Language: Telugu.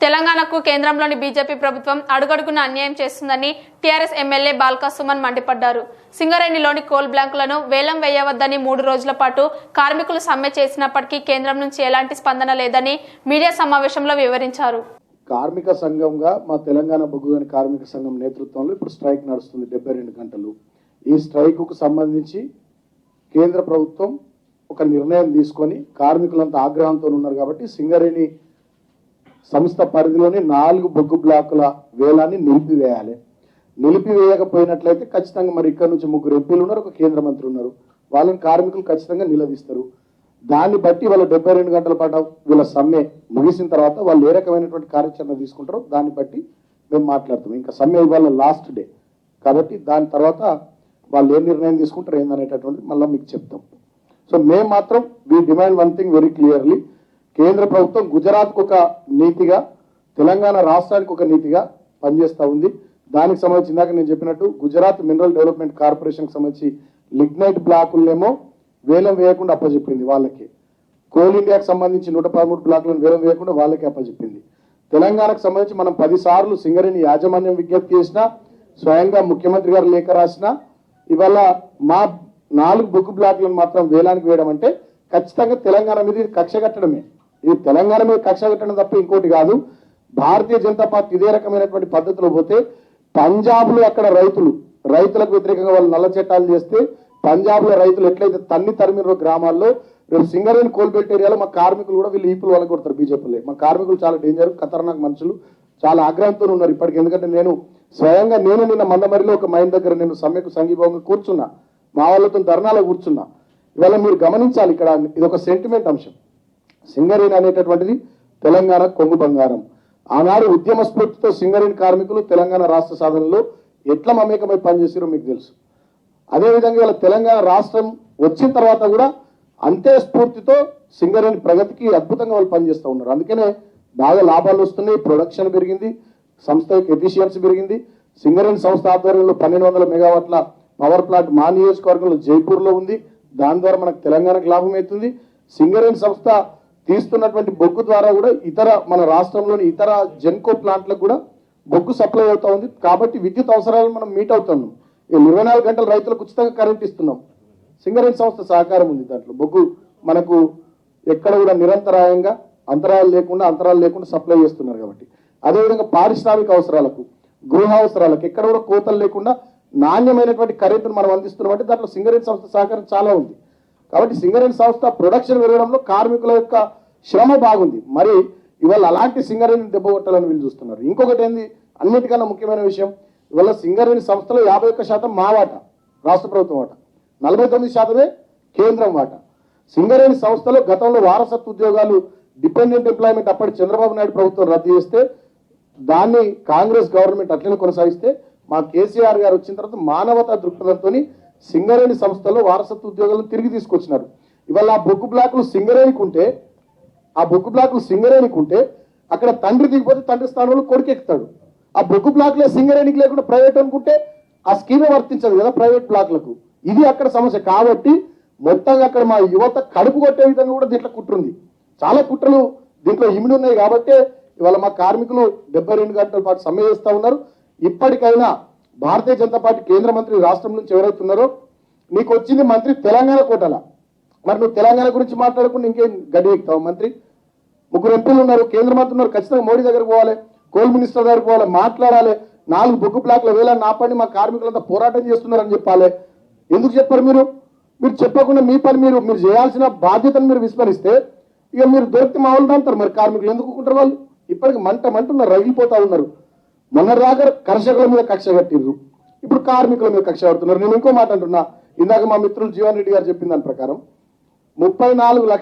తెలంగాణకు కేంద్రంలోని బీజేపీ ప్రభుత్వం అడుగడుగున అన్యాయం చేస్తుందని టీఆర్ఎస్ ఎమ్మెల్యే బాల్కా సుమన్ మండిపడ్డారు. సింగరేణిలోని కోల్ బ్లాంకులను వేలం వేయవద్దని మూడు రోజుల పాటు కార్మికులు సమ్మె చేసినప్పటికీ కేంద్రం నుంచి ఎలాంటి స్పందన లేదని మీడియా సమావేశంలో వివరించారు. కార్మిక సంఘంగా మా తెలంగాణ బొగ్గుగని కార్మిక సంఘం నేతృత్వంలో ఇప్పుడు స్ట్రైక్ నడుస్తుంది డెబ్బై రెండు గంటలు. ఈ స్ట్రైకుకు సంబంధించి కేంద్ర ప్రభుత్వం ఒక నిర్ణయం తీసుకొని కార్మికులంతా ఆగ్రహంతో ఉన్నారు కాబట్టి సింగరేణి సంస్థ పరిధిలోని నాలుగు బొగ్గు బ్లాకుల వేలాన్ని నిలిపివేయాలి. నిలిపివేయకపోయినట్లయితే ఖచ్చితంగా మరి ఇక్కడ నుంచి ముగ్గురు ఎంపీలు ఉన్నారు ఒక కేంద్ర మంత్రి ఉన్నారు. వాళ్ళని కార్మికులు ఖచ్చితంగా నిలదీస్తారు. దాన్ని బట్టి వాళ్ళు డెబ్బై రెండు గంటల పాటు వీళ్ళ సమ్మె ముగిసిన తర్వాత వాళ్ళు ఏ రకమైనటువంటి కార్యాచరణ తీసుకుంటారో దాన్ని బట్టి మేము మాట్లాడతాం. ఇంకా సమ్మె ఇవాళ లాస్ట్ డే కాబట్టి దాని తర్వాత వాళ్ళు ఏ నిర్ణయం తీసుకుంటారు ఏందనేటటువంటిది మళ్ళీ మీకు చెప్తాం. సో మేము మాత్రం we demand one thing very clearly కేంద్ర ప్రభుత్వం గుజరాత్కు ఒక నీతిగా తెలంగాణ రాష్ట్రానికి ఒక నీతిగా పనిచేస్తూ ఉంది. దానికి సంబంధించి ఇందాక నేను చెప్పినట్టు గుజరాత్ మినరల్ డెవలప్మెంట్ కార్పొరేషన్కి సంబంధించి లిగ్నైట్ బ్లాకులనేమో వేలం వేయకుండా అప్పచెప్పింది వాళ్ళకి. కోల్ ఇండియాకి సంబంధించి నూట పదమూడు బ్లాకులను వేలం వేయకుండా వాళ్ళకి అప్పచెప్పింది తెలంగాణకు సంబంధించి మనం పదిసార్లు సింగరేణి యాజమాన్యం విజ్ఞప్తి చేసినా స్వయంగా ముఖ్యమంత్రి గారు లేఖ రాసినా ఇవాళ మా నాలుగు బుక్ బ్లాక్లను మాత్రం వేలానికి వేయడం అంటే ఖచ్చితంగా తెలంగాణ మీద కక్ష కట్టడమే. ఇది తెలంగాణ మీద కక్ష కట్టడం తప్ప ఇంకోటి కాదు. భారతీయ జనతా పార్టీ ఇదే రకమైనటువంటి పద్ధతిలో పోతే పంజాబ్లో అక్కడ రైతులు రైతులకు వ్యతిరేకంగా వాళ్ళు నల్ల చట్టాలు చేస్తే పంజాబ్లో రైతులు ఎట్లయితే తన్ని తరిమిన గ్రామాల్లో రేపు సింగరేణి కోల్బెల్ట్ ఏరియాలో మా కార్మికులు కూడా వీళ్ళు ఈపులు వాళ్ళకి కొడతారు బీజేపీలో. మా కార్మికులు చాలా డేంజర్ ఖతర్నాక్ మనుషులు చాలా ఆగ్రహంతో ఉన్నారు ఇప్పటికి. ఎందుకంటే నేను స్వయంగా నేను నిన్న మందమరిలో ఒక మైండ్ దగ్గర నేను సమ్మెకు సంఘీభావంగా కూర్చున్నా. మా వాళ్ళతో ధర్నాలో కూర్చున్నా. ఇవాళ మీరు గమనించాలి ఇక్కడ ఇది ఒక సెంటిమెంట్ అంశం. సింగరేణి అనేటటువంటిది తెలంగాణ కొంగు బంగారం. ఆనాడు ఉద్యమ స్ఫూర్తితో సింగరేణి కార్మికులు తెలంగాణ రాష్ట్ర సాధనలో ఎట్లా మమేకమై పనిచేసారో మీకు తెలుసు. అదేవిధంగా ఇలా తెలంగాణ రాష్ట్రం వచ్చిన తర్వాత కూడా అంతే స్ఫూర్తితో సింగరేణి ప్రగతికి అద్భుతంగా వాళ్ళు పనిచేస్తూ ఉన్నారు. అందుకనే బాగా లాభాలు వస్తున్నాయి ప్రొడక్షన్ పెరిగింది సంస్థ యొక్క ఎఫిషియన్సీ పెరిగింది. సింగరేణి సంస్థ ఆధ్వర్యంలో పన్నెండు వందల మెగావాట్ల పవర్ ప్లాంట్ మా నియోజకవర్గంలో జైపూర్లో ఉంది. దాని ద్వారా మనకు తెలంగాణకు లాభం అవుతుంది. సింగరేణి సంస్థ తీస్తున్నటువంటి బొగ్గు ద్వారా కూడా ఇతర మన రాష్ట్రంలోని ఇతర జెన్కో ప్లాంట్లకు కూడా బొగ్గు సప్లై అవుతా ఉంది. కాబట్టి విద్యుత్ అవసరాలను మనం మీట్ అవుతున్నాం. ఈ ఇరవై నాలుగు గంటలు రైతులకు ఉచితంగా కరెంట్ ఇస్తున్నాం. సింగరేణి సంస్థ సహకారం ఉంది దాంట్లో. బొగ్గు మనకు ఎక్కడ కూడా నిరంతరాయంగా అంతరాయాలు లేకుండా అంతరాలు లేకుండా సప్లై చేస్తున్నారు కాబట్టి. అదేవిధంగా పారిశ్రామిక అవసరాలకు గృహ అవసరాలకు ఎక్కడ కూడా కోతలు లేకుండా నాణ్యమైనటువంటి కరెంటును మనం అందిస్తున్నాం అంటే దాంట్లో సింగరేణి సంస్థ సహకారం చాలా ఉంది. కాబట్టి సింగరేణి సంస్థ ప్రొడక్షన్ పెరగడంలో కార్మికుల యొక్క శ్రమ బాగుంది. మరి ఇవాళ అలాంటి సింగరేణి దెబ్బగొట్టాలని వీళ్ళు చూస్తున్నారు. ఇంకొకటి ఏంది? అన్నిటికన్నా ముఖ్యమైన విషయం ఇవాళ సింగరేణి సంస్థలో యాభై ఒక్క శాతం మా వాట రాష్ట్ర ప్రభుత్వం వాట. నలభై తొమ్మిది శాతమే కేంద్రం వాట. సింగరేణి సంస్థలో గతంలో వారసత్వ ఉద్యోగాలు డిపెండెంట్ ఎంప్లాయ్మెంట్ అప్పటి చంద్రబాబు నాయుడు ప్రభుత్వం రద్దు చేస్తే దాన్ని కాంగ్రెస్ గవర్నమెంట్ అట్లనే కొనసాగిస్తే మా కేసీఆర్ గారు వచ్చిన తర్వాత మానవతా దృక్పథంతో సింగరేణి సంస్థలో వారసత్వ ఉద్యోగాలను తిరిగి తీసుకొచ్చినారు. ఇవాళ ఆ బొగ్గు బ్లాకులు సింగరేణికి ఉంటే ఆ బొగ్గు బ్లాక్లు సింగరేణికి ఉంటే అక్కడ తండ్రి దిగిపోతే తండ్రి స్థానంలో కొడుకు ఎక్కుతాడు ఆ బొగ్గు బ్లాక్లే సింగరేణికి లేకుండా ప్రైవేట్ అనుకుంటే ఆ స్కీమే వర్తించదు కదా ప్రైవేట్ బ్లాక్లకు. ఇది అక్కడ సమస్య. కాబట్టి మొత్తంగా అక్కడ మా యువత కడుపు కొట్టే విధంగా కూడా దీంట్లో కుట్రుంది చాలా కుట్రలు దీంట్లో ఇమిడి ఉన్నాయి కాబట్టి ఇవాళ మా కార్మికులు డెబ్బై రెండు గంటల పాటు సమ్మె చేస్తూ ఉన్నారు. ఇప్పటికైనా భారతీయ జనతా పార్టీ కేంద్ర మంత్రి రాష్ట్రం నుంచి ఎవరైతే ఉన్నారో నీకు వచ్చింది మంత్రి తెలంగాణ కోటల. మరి నువ్వు తెలంగాణ గురించి మాట్లాడకుండా ఇంకేం గడి ఎక్కుతావు మంత్రి? ముగ్గురు ఎంపీలు ఉన్నారు. కేంద్ర మంత్రి ఉన్నారు. ఖచ్చితంగా మోడీ దగ్గర పోవాలి. కోల్ మినిస్టర్ దగ్గర పోవాలి. మాట్లాడాలి. నాలుగు బొగ్గు బ్లాక్ల వేలని ఆపండి మా కార్మికులంతా పోరాటం చేస్తున్నారని చెప్పాలి. ఎందుకు చెప్పారు మీరు? మీరు చెప్పకుండా మీ పని మీరు మీరు చేయాల్సిన బాధ్యతను మీరు విస్మరిస్తే ఇక మీరు దొరికితే మా వాళ్ళు అంటారు. మరి కార్మికులు ఎందుకు ఉంటారు వాళ్ళు? ఇప్పటికి మంట మంట ఉన్నారు రగిలిపోతా ఉన్నారు. మొన్న రాక కర్షకుల మీద కక్ష కట్టిర్రు. ఇప్పుడు కార్మికుల మీద కక్ష కడుతున్నారు. నేను ఇంకో మాట అంటున్నా. ఇందాక మా మిత్రులు జీవన్ రెడ్డి గారు చెప్పిన దాని ప్రకారం ముప్పై నాలుగు లక్షలు